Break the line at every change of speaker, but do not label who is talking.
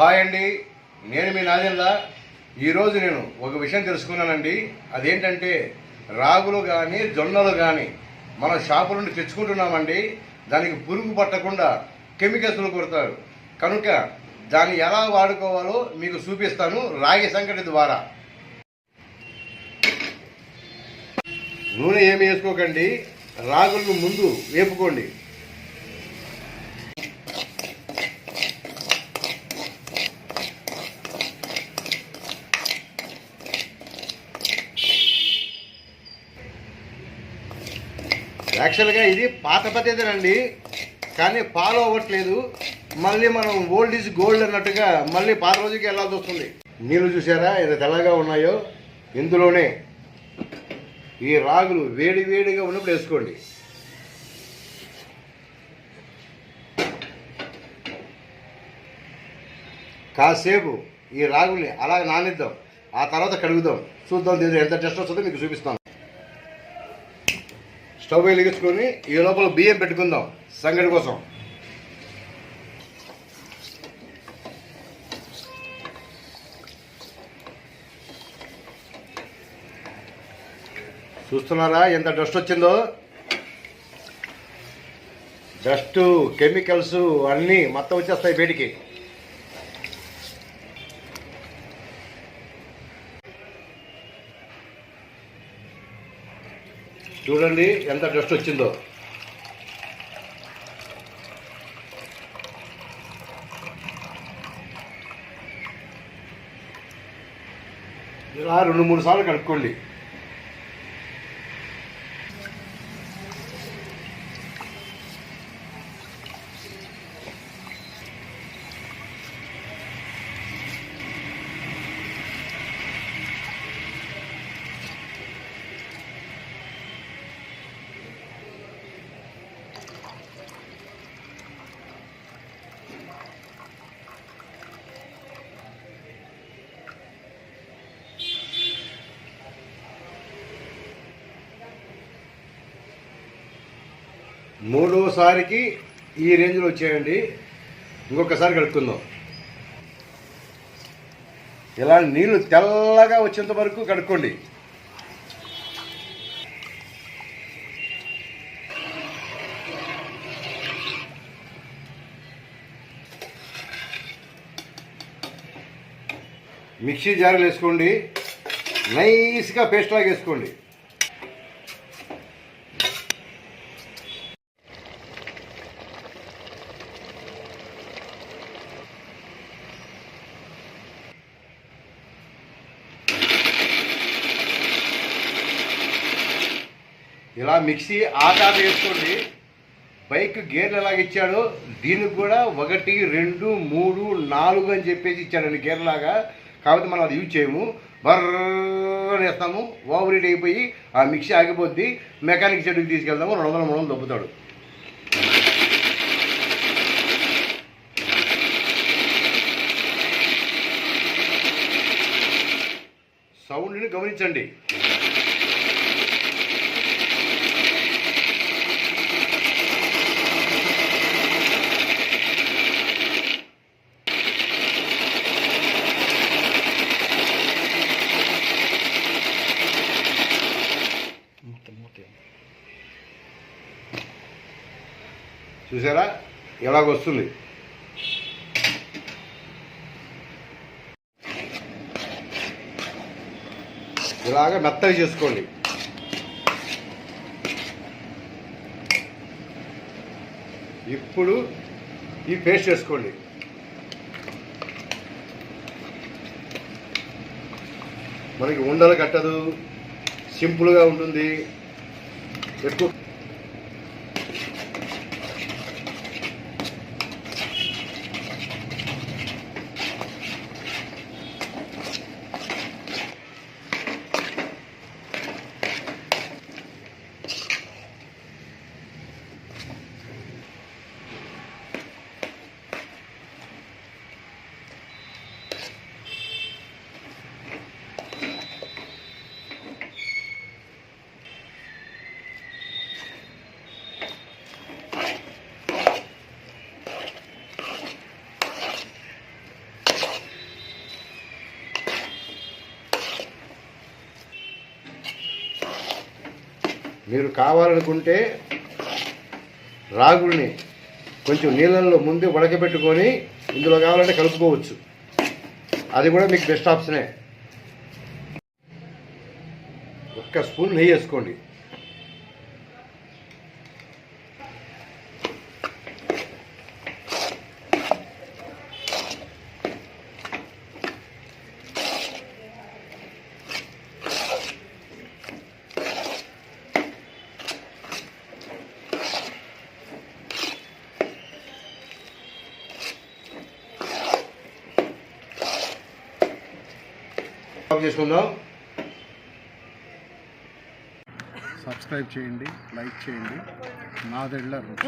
Hi అండి. నేను మీ నాదెల్ల ఈరోజు నేను ఒక విషయం తెలుసుకున్నానండి. అదేంటంటే రాగులు కానీ జొన్నలు కానీ మన షాపు నుండి తెచ్చుకుంటున్నామండి. దానికి పురుగు పట్టకుండా కెమికల్స్లు కొడతారు. కనుక దాన్ని ఎలా వాడుకోవాలో మీకు చూపిస్తాను. రాగి సంకటి ద్వారా. నూనె ఏమి వేసుకోకండి. రాగులను ముందు వేపుకోండి. యాక్చువల్గా ఇది పాత పద్ధతినండి. కానీ ఫాలో అవ్వట్లేదు. మళ్ళీ మనం ఓల్డ్ ఈజ్ గోల్డ్ అన్నట్టుగా మళ్ళీ పాత రోజుకి వెళ్ళాల్సి వస్తుంది. నీళ్ళు చూసారా? ఎంత తెల్లగా ఉన్నాయో? ఇందులోనే ఈ రాగులు వేడి వేడిగా ఉన్నప్పుడు వేసుకోండి. కాసేపు ఈ రాగుల్ని అలా నానిద్దాం. ఆ తర్వాత కడుగుదాం. చూద్దాం ఎంత టెస్ట్ వస్తుందో మీకు చూపిస్తాను. స్టవ్ వెలిగించుకొని ఈ లోపల బియ్యం పెట్టుకుందాం సంగటి కోసం. చూస్తున్నారా ఎంత డస్ట్ వచ్చిందో? డస్ట్ కెమికల్స్ అన్నీ మొత్తం వచ్చేస్తాయి బయటికి. చూడండి ఎంత డస్ట్ వచ్చిందో. ఇలా రెండు మూడు సార్లు కడుక్కోండి. మూడోసారికి ఈ రేంజ్లో వచ్చేయండి. ఇంకొకసారి కడుక్కుందాం ఇలా నీళ్ళు తెల్లగా వచ్చేంత వరకు కడుక్కోండి. మిక్సీ జార్లు వేసుకోండి. నైస్గా పేస్ట్ లాగా వేసుకోండి ఇలా మిక్సీ ఆటాట వేసుకోండి బైక్ గేర్లు ఎలాగ ఇచ్చాడో దీనికి కూడా ఒకటి రెండు మూడు నాలుగు అని చెప్పేసి ఇచ్చాడండి గేర్లాగా. కాబట్టి మనం అది యూజ్ చేయము. బర్రని వేస్తాము ఓవర్ హీట్ అయిపోయి ఆ మిక్సీ ఆగిపోద్ది మెకానిక్ చెట్టుకి తీసుకెళ్తాము రెండు వందల మూడు వందలు దొబ్బుతాడు సౌండ్ని గమనించండి చూసారా? ఇలాగొస్తుంది ఇలాగ మెత్తగా చేసుకోండి. ఇప్పుడు ఈ పేస్ట్ చేసుకోండి. మనకి ఉండలు కట్టదు. సింపుల్గా ఉంటుంది. ఎక్కువ మీరు కావాలనుకుంటే రాగుల్ని కొంచెం నీళ్ళల్లో ముందు ఉడకబెట్టుకొని ఇందులో కావాలంటే కలుపుకోవచ్చు. అది కూడా మీకు బెస్ట్ ఆప్షనే. ఒక్క స్పూన్ నెయ్యి వేసుకోండి. ఆఫ్ చేసుకుందాం.
సబ్స్క్రైబ్ చేయండి లైక్ చేయండి. నాదెళ్ళ రుచి